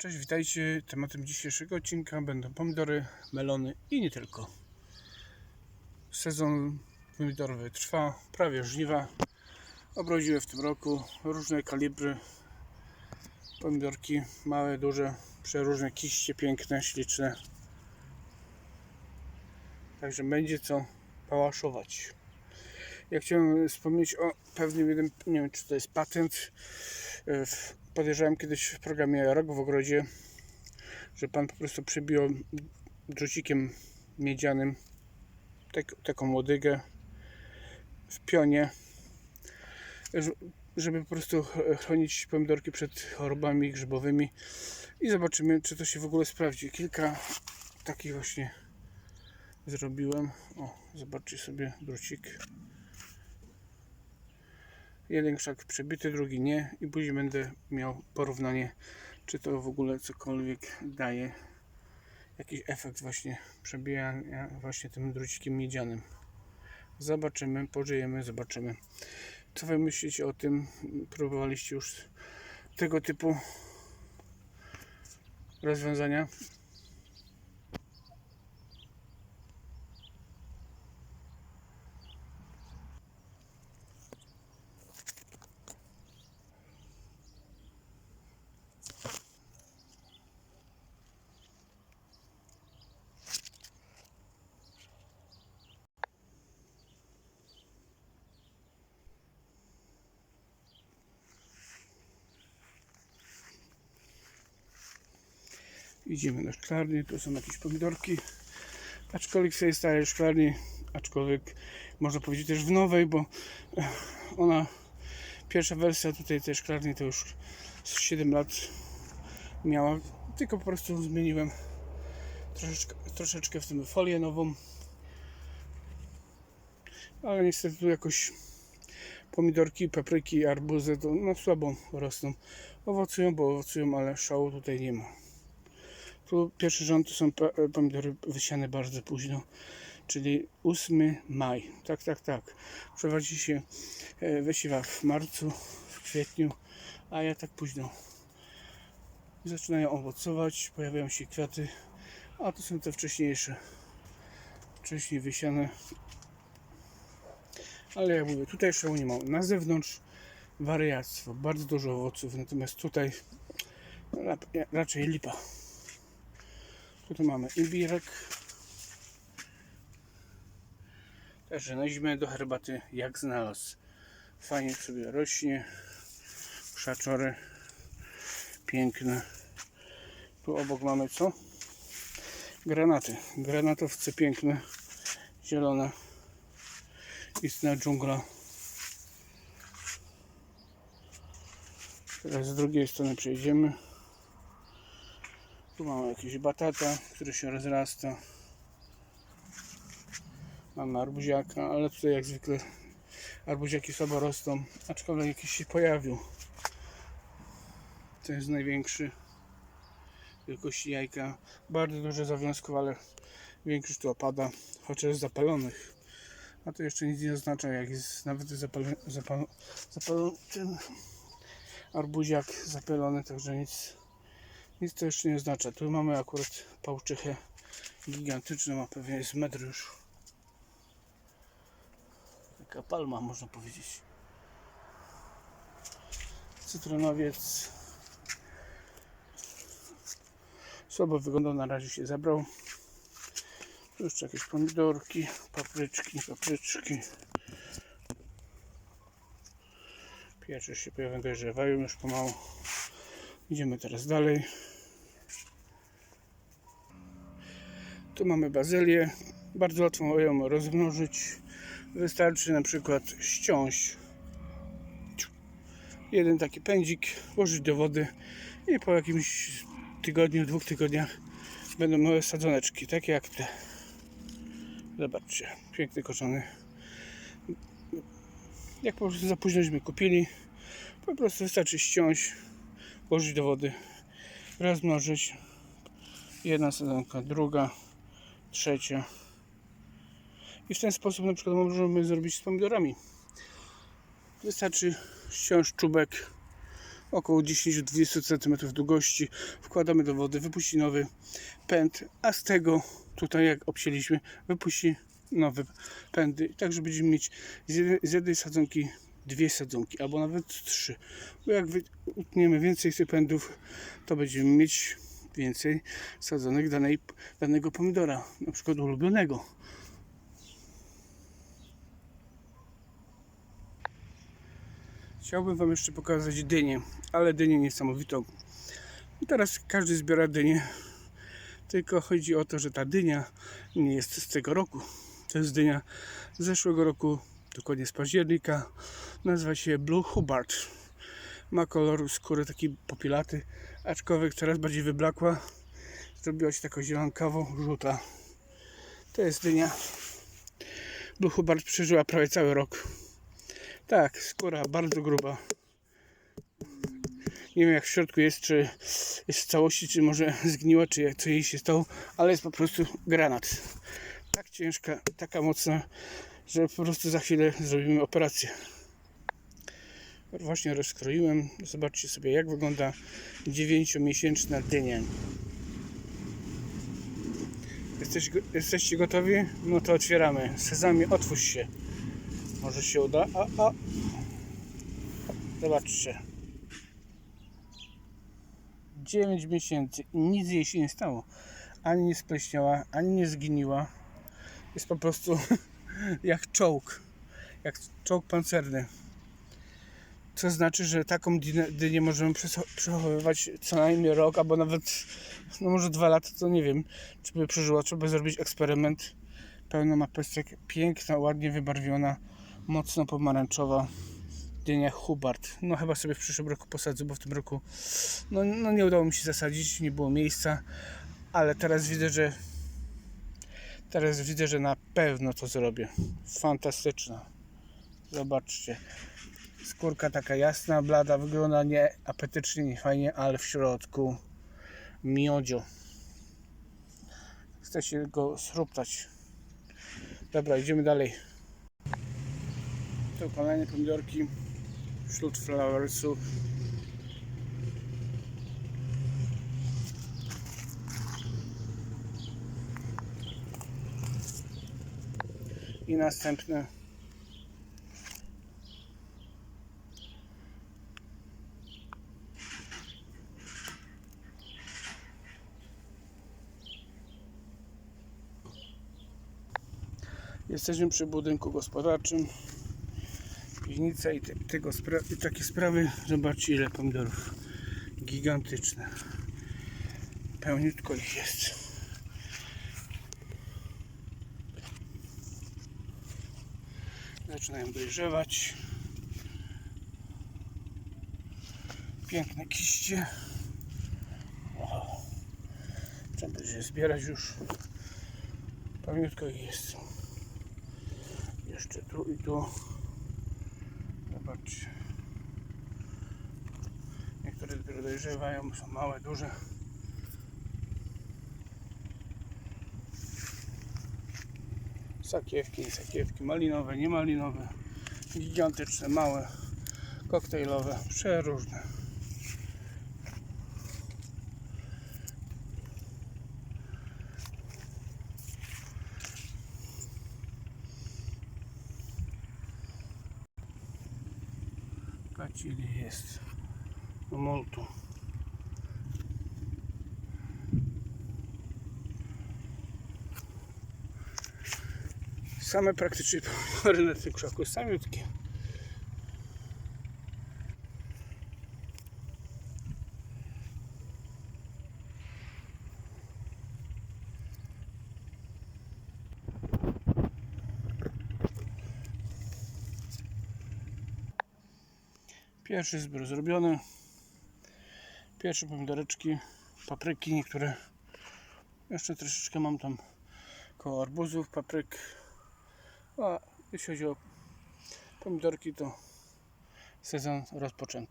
Cześć, witajcie. Tematem dzisiejszego odcinka będą pomidory, melony i nie tylko. Sezon pomidorowy trwa, prawie żniwa. Obrodziły w tym roku różne kalibry pomidorki, małe, duże, przeróżne kiście, piękne, śliczne. Także będzie co pałaszować. Ja chciałem wspomnieć o pewnym jednym, nie wiem czy to jest patent, e, podejrzewałem kiedyś w programie Rok w ogrodzie, że pan po prostu przybił drucikiem miedzianym tak, taką łodygę w pionie, żeby po prostu ch- chronić pomidorki przed chorobami grzybowymi i zobaczymy, czy to się w ogóle sprawdzi. Kilka takich właśnie zrobiłem. O, zobaczcie sobie drucik. Jeden krzak przebity, drugi nie i później będę miał porównanie, czy to w ogóle cokolwiek daje jakiś efekt właśnie przebijania właśnie tym drucikiem miedzianym. Zobaczymy, pożyjemy, zobaczymy. Co wy myślicie o tym? Próbowaliście już tego typu rozwiązania? Idziemy do szklarni, tu są jakieś pomidorki. Aczkolwiek w tej starej szklarni, aczkolwiek można powiedzieć też w nowej, bo eh, ona, pierwsza wersja tutaj tej szklarni to już z 7 lat miała, tylko po prostu zmieniłem troszeczkę, troszeczkę w tym folię nową. Ale niestety tu jakoś pomidorki, papryki, arbuzy to no słabo rosną. Owocują, bo owocują, ale szału tutaj nie ma. Tu pierwszy rząd to są pa- pomidory wysiane bardzo późno, czyli 8 maj. Tak, tak, tak. Prowadzi się e, wysiewa w marcu, w kwietniu, a ja tak późno. Zaczynają owocować, pojawiają się kwiaty, a to są te wcześniejsze. Wcześniej wysiane. Ale jak mówię, tutaj szału nie ma. Na zewnątrz wariactwo, bardzo dużo owoców, natomiast tutaj ra- raczej lipa. Tutaj mamy imbirek. Także na zimę do herbaty jak znalazł. Fajnie sobie rośnie. Krzaczory piękne. Tu obok mamy co? Granaty. Granatowce piękne. Zielone. Istna dżungla. Teraz z drugiej strony przejdziemy. Tu mamy jakieś batata, który się rozrasta. Mamy arbuziaka, ale tutaj jak zwykle arbuziaki słabo rosną, aczkolwiek jakiś się pojawił. To jest największy wielkości jajka. Bardzo dużo zawiązków, ale większość tu opada, chociaż zapalonych. A to jeszcze nic nie oznacza, jak jest nawet zapalony, zapal, zapal, arbuziak zapalony, także nic nic to jeszcze nie oznacza. Tu mamy akurat pałczychę gigantyczną, ma pewnie jest metr już. Taka palma można powiedzieć. Cytrynowiec. Słabo wyglądał, na razie się zabrał. Tu jeszcze jakieś pomidorki, papryczki, papryczki. Piecze się pojawiają, dojrzewają już pomału. Idziemy teraz dalej. Tu mamy bazylię. Bardzo łatwo ją rozmnożyć. Wystarczy na przykład ściąć jeden taki pędzik, włożyć do wody i po jakimś tygodniu, dwóch tygodniach będą małe sadzoneczki, takie jak te. Zobaczcie, piękny korzony. Jak po prostu za późnośmy kupili, po prostu wystarczy ściąć, włożyć do wody, rozmnożyć. Jedna sadzonka, druga, trzecia. I w ten sposób na przykład możemy zrobić z pomidorami. Wystarczy ściąć czubek, około 10-20 cm długości. Wkładamy do wody, wypuści nowy pęd, a z tego tutaj jak obcięliśmy, wypuści nowe pędy. Także będziemy mieć z jednej sadzonki dwie sadzonki, albo nawet trzy. Bo jak utniemy więcej pędów, to będziemy mieć więcej sadzonek danej, danego pomidora, na przykład ulubionego. Chciałbym Wam jeszcze pokazać dynię, ale dynię niesamowitą. Teraz każdy zbiera dynię, tylko chodzi o to, że ta dynia nie jest z tego roku. To jest dynia z zeszłego roku, dokładnie z października. Nazywa się Blue Hubbard. Ma kolor skóry taki popielaty, aczkolwiek coraz bardziej wyblakła. Zrobiła się taka zielonkawo-żółta. To jest dynia. Blue Hubbard przeżyła prawie cały rok. Tak, skóra bardzo gruba. Nie wiem jak w środku jest, czy jest w całości, czy może zgniła, czy jak, co jej się stało, ale jest po prostu granat. Tak ciężka, taka mocna, że po prostu za chwilę zrobimy operację. Właśnie rozkroiłem. Zobaczcie sobie jak wygląda 9-miesięczna dynia. Jesteś, jesteście gotowi? No to otwieramy. Sezamie, otwórz się. Może się uda. A, a. Zobaczcie. 9 miesięcy i nic jej się nie stało. Ani nie spleśniała, ani nie zginiła. Jest po prostu jak czołg. Jak czołg pancerny. Co znaczy, że taką dynię możemy przechowywać co najmniej rok, albo nawet no może dwa lata, to nie wiem, czy by przeżyła. Trzeba zrobić eksperyment. Pełno ma pestek, piękna, ładnie wybarwiona, mocno pomarańczowa dynia Hubbard. No chyba sobie w przyszłym roku posadzę, bo w tym roku no, no nie udało mi się zasadzić, nie było miejsca, ale teraz widzę, że teraz widzę, że na pewno to zrobię. Fantastyczna. Zobaczcie. Skórka taka jasna, blada, wygląda nie apetycznie, nie fajnie, ale w środku miodzio. Chce się go sruptać. Dobra, idziemy dalej. To kolejne pomidorki wśród I następne Jesteśmy przy budynku gospodarczym. Piwnica i, te, tego spra- i takie sprawy. Zobaczcie ile pomidorów. Gigantyczne. Pełniutko ich jest. Zaczynają dojrzewać. Piękne kiście. Trzeba będzie zbierać już. Ich jest. Jeszcze tu i tu. Zobaczcie. Niektóre dopiero dojrzewają, są małe, duże. Sakiewki, sakiewki, malinowe, niemalinowe, gigantyczne, małe, koktajlowe, przeróżne. Ile jest. No Same praktycznie pomidory na tym krzaku, samiutkie. Pierwszy zbiór zrobiony. Pierwsze pomidoreczki, papryki, niektóre. Jeszcze troszeczkę mam tam koło arbuzów, papryk. A jeśli chodzi o pomidorki, to sezon rozpoczęty.